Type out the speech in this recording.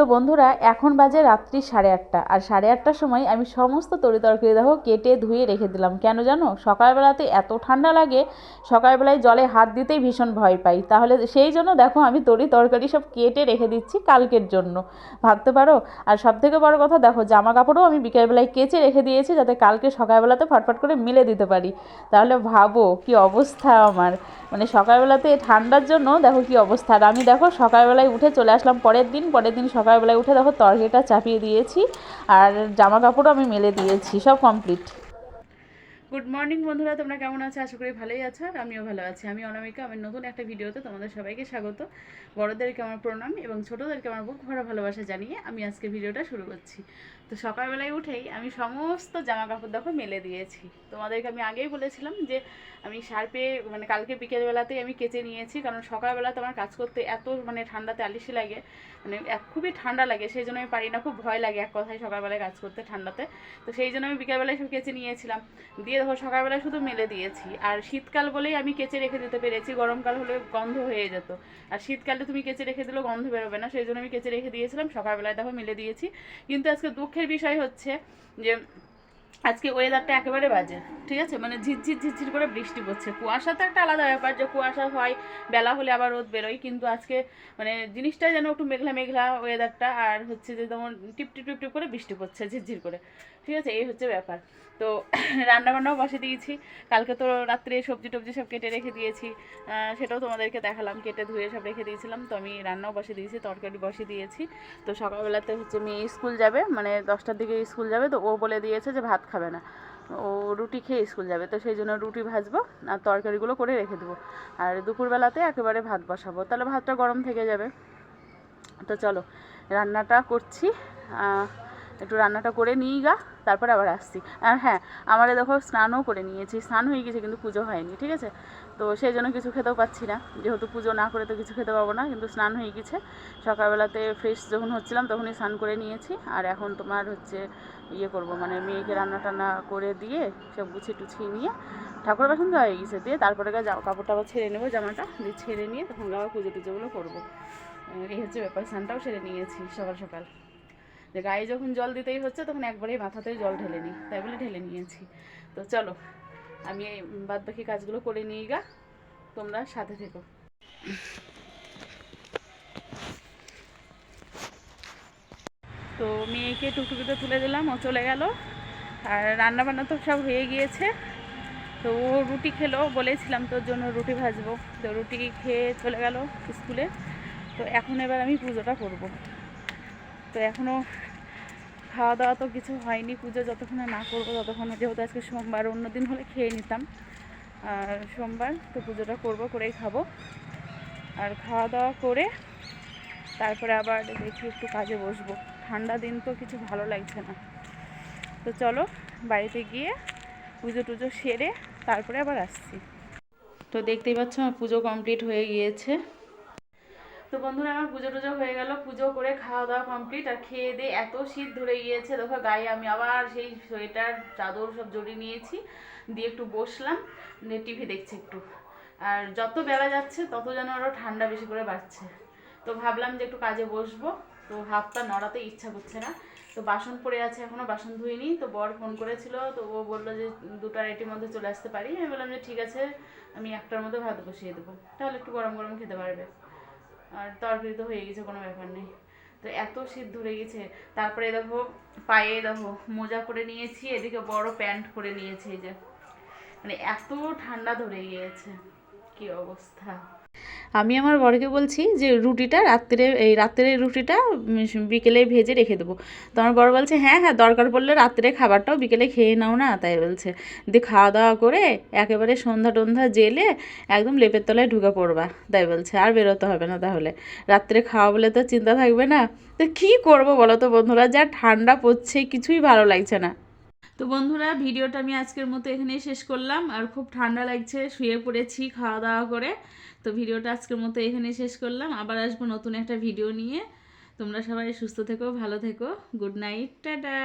তো বন্ধুরা, এখন বাজে রাত্রি সাড়ে আটটা। আর সাড়ে আটটার সময় আমি সমস্ত তরি তরকারি দেখো কেটে ধুয়ে রেখে দিলাম। কেন জানো? সকালবেলাতে এত ঠান্ডা লাগে, সকালবেলায় জলে হাত দিতেই ভীষণ ভয় পাই। তাহলে সেই জন্য দেখো আমি তরি তরকারি সব কেটে রেখে দিচ্ছি কালকের জন্য। ভাবতে পারো? আর সব থেকে বড় কথা দেখো জামা কাপড়ও আমি বিকেলবেলায় কেচে রেখে দিয়েছি যাতে কালকে সকালবেলাতে ফটফট করে মেলে দিতে পারি। তাহলে ভাবো কি অবস্থা আমার। মানে সকালবেলাতে ঠান্ডার জন্য দেখো কি অবস্থা। আর আমি দেখো সকালবেলায় উঠে চলে আসলাম পরের দিন পরের দিন সকালবেলায় উঠে দেখো তরকারিটা চাপিয়ে দিয়েছি আর জামা কাপড়ও আমি মেলে দিয়েছি সব কমপ্লিট গুড মর্নিং বন্ধুরা, তোমরা কেমন আছো? আশা করি ভালোই আছো, আর আমিও ভালো আছি। আমি অনামিকা আমার নতুন একটা ভিডিওতে তোমাদের সবাইকে স্বাগত। বড়োদেরকে আমার প্রণাম এবং ছোটোদেরকে আমার বুক ভরা ভালোবাসা জানিয়ে আমি আজকে ভিডিওটা শুরু করছি। তো সকালবেলায় উঠেই আমি সমস্ত জামা কাপড় দেখো মেলে দিয়েছি। তোমাদেরকে আমি আগেই বলেছিলাম যে আমি সার্পে মানে কালকে বিকেলবেলাতেই আমি কেচে নিয়েছি, কারণ সকালবেলাতে আমার কাজ করতে এত মানে ঠান্ডাতে আলিশি লাগে মানে খুবই ঠান্ডা লাগে, সেই জন্য আমি পারি না, খুব ভয় লাগে এক কথায় সকালবেলায় কাজ করতে ঠান্ডাতে। তো সেই জন্য আমি বিকেলবেলায় সব কেচে নিয়েছিলাম। দিয়ে দেখো সকালবেলায় শুধু মেলে দিয়েছি। আর শীতকাল বলেই আমি কেচে রেখে দিতে পেরেছি। গরমকাল হলে গন্ধ হয়ে যেত। আর শীতকালে তুমি কেচে রেখে দিলেও গন্ধ বেরোবে না। সেই জন্য আমি কেচে রেখে দিয়েছিলাম। সকালবেলায় দেখো মেলে দিয়েছি। কিন্তু আজকে দুঃখের বিষয় হচ্ছে যে, আজকে ওয়েদারটা একেবারে বাজে, ঠিক আছে? মানে ঝিরঝির ঝিরঝির করে বৃষ্টি পড়ছে। কুয়াশা তো একটা আলাদা ব্যাপার যে, কুয়াশা হয়, বেলা হলে আবার রোদ বেরোয়। কিন্তু আজকে মানে জিনিসটা যেন একটু মেঘলা মেঘলা ওয়েদারটা আর হচ্ছে যে, যেমন টিপ টিপ টিপ টিপ করে বৃষ্টি পড়ছে, ঝিরঝির করে। ঠিক আছে, এই হচ্ছে ব্যাপার। তো রান্না বান্নাও বসে দিয়েছি। কালকে তো রাত্রে সবজি টবজি সব কেটে রেখে দিয়েছি। সেটাও তোমাদেরকে দেখালাম, কেটে ধুয়ে সব রেখে দিয়েছিলাম। তো আমি রান্নাও বসে দিয়েছি, তরকারি বসে দিয়েছি। তো সকালবেলাতে হচ্ছে মেয়ে স্কুল যাবে মানে দশটার দিকে স্কুল যাবে। তো ও বলে দিয়েছে যে ভাত খাবে না। ও রুটি খেয়ে স্কুল যাবে, তো সেই জন্য রুটি ভাজবো আর তরকারিগুলো করে রেখে দেবো। আর দুপুরবেলাতে একেবারে ভাত বসাবো। তাহলে ভাতটা গরম থেকে যাবে। তো চলো, রান্নাটা করছি। একটু রান্নাটা করে নিই গা, তারপরে আবার আসছি। আর হ্যাঁ আমার দেখো স্নানও করে নিয়েছি, স্নান হয়ে গেছে কিন্তু পুজো হয়নি, ঠিক আছে? তো সেই জন্য কিছু খেতেও পাচ্ছি না, যেহেতু পুজো না করে তো কিছু খেতে পাবো না, কিন্তু স্নান হয়ে গেছে। সকালবেলাতে ফ্রেশ যখন হচ্ছিলাম তখনই স্নান করে নিয়েছি, আর এখন তোমার হচ্ছে ইয়ে করব মানে মেয়েকে রান্না টান্না করে দিয়ে সব গুছিয়ে টুছিয়ে নিয়ে ঠাকুর বাসন হয়ে গেছে, দিয়ে তারপরে কাপড়টা আবার ছেড়ে নেব, জামাটা দিয়ে ছেড়ে নিয়ে তখন আবার পুজো টুজোগুলো করব। এই হচ্ছে ব্যাপার, স্নানটাও সেরে নিয়েছি সকাল সকাল। যে গায়ে যখন জল দিতেই হচ্ছে, তখন একবারেই মাথাতেই জল ঢেলে নিই। তাই বলে ঢেলে নিয়েছি। তো চলো, আমি এই বাদ বাকি কাজগুলো করে নিই গা। তোমরা সাথে থেকো। তো মেয়েকে টুকটুকিতে তুলে দিলাম, ও চলে গেল। আর রান্না বান্না তো সব হয়ে গিয়েছে। তো ও রুটি খেলো, বলেছিলাম তোর জন্য রুটি ভাজবো। তো রুটি খেয়ে চলে গেল স্কুলে। তো এখন এবার আমি পুজোটা করব। তো এখনও খাওয়া দাওয়া তো কিছু হয়নি, পুজো যতক্ষণে না করব ততক্ষণে, যেহেতু আজকে সোমবার, অন্য দিন হলে খেয়ে নিতাম। আর সোমবার তো পুজোটা করব, করেই খাব। আর খাওয়া দাওয়া করে তারপরে আবার দেখি একটু কাজে বসবো। ঠান্ডা দিন তো কিছু ভালো লাগছে না। তো চলো, বাড়িতে গিয়ে পুজো টুজো সেরে তারপরে আবার আসছি। তো দেখতেই পাচ্ছ আমার পুজো কমপ্লিট হয়ে গিয়েছে। তো বন্ধুরা, আমার পুজো টুজো হয়ে গেল। পুজো করে খাওয়া দাওয়া কমপ্লিট আর খেয়ে দিয়ে এত শীত ধরে গিয়েছে। দেখো, গায়ে আমি আবার সেই সোয়েটার, চাদর সব জড়িয়ে নিয়েছি। দিয়ে একটু বসলাম। দিয়ে টিভি দেখছি একটু। আর যত বেলা যাচ্ছে, তত যেন আরও ঠান্ডা বেশি করে বাড়ছে। তো ভাবলাম যে একটু কাজে বসবো। তো হাত পা নড়াতে ইচ্ছা করছে না। তো বাসন পড়ে আছে এখনও বাসন ধুইনি। তো বর ফোন করেছিল। তো ও বলল যে, দুটার এটির মধ্যে চলে আসতে পারি। আমি বললাম যে, ঠিক আছে, আমি একটার মধ্যে ভাত বসিয়ে দেবো। তাহলে একটু গরম গরম খেতে পারবে। আর তরকারি তো হয়ে গেছে, কোনো ব্যাপার নেই। তো এত শীত ধরে গেছে, তারপরে দেখো পায়ে দেখো মোজা করে নিয়েছি, এদিকে বড় প্যান্ট করে নিয়েছি এই যে। মানে এত ঠান্ডা ধরে গিয়েছে, কি অবস্থা। আমি আমার বরকে বলছি যে রুটিটা রাত্রে, এই রাত্রের রুটিটা বিকেলে ভেজে রেখে দেবো। তো আমার বড় বলছে হ্যাঁ হ্যাঁ দরকার পড়লে রাত্রে খাবারটাও বিকেলে খেয়ে নাও না, তাই বলছে। দিয়ে খাওয়া দাওয়া করে একেবারে সন্ধ্যা টন্ধা জেলে একদম লেপের তলায় ঢুকে পড়বা, তাই বলছে। আর বেরোতে হবে না তাহলে। রাত্রে খাওয়া বলে তো চিন্তা থাকবে না। তো কী করব বলো তো বন্ধুরা? যা ঠান্ডা পড়ছে কিছুই ভালো লাগছে না। তো বন্ধুরা, ভিডিওটা আমি আজকের মতো এখানেই শেষ করলাম। আর খুব ঠান্ডা লাগছে, শুয়ে পড়েছি খাওয়া দাওয়া করে। তো ভিডিওটা আজকের মতো এখানেই শেষ করলাম। আবার আসব নতুন একটা ভিডিও নিয়ে। তোমরা সবাই সুস্থ থেকো, ভালো থেকো। Good night, tata!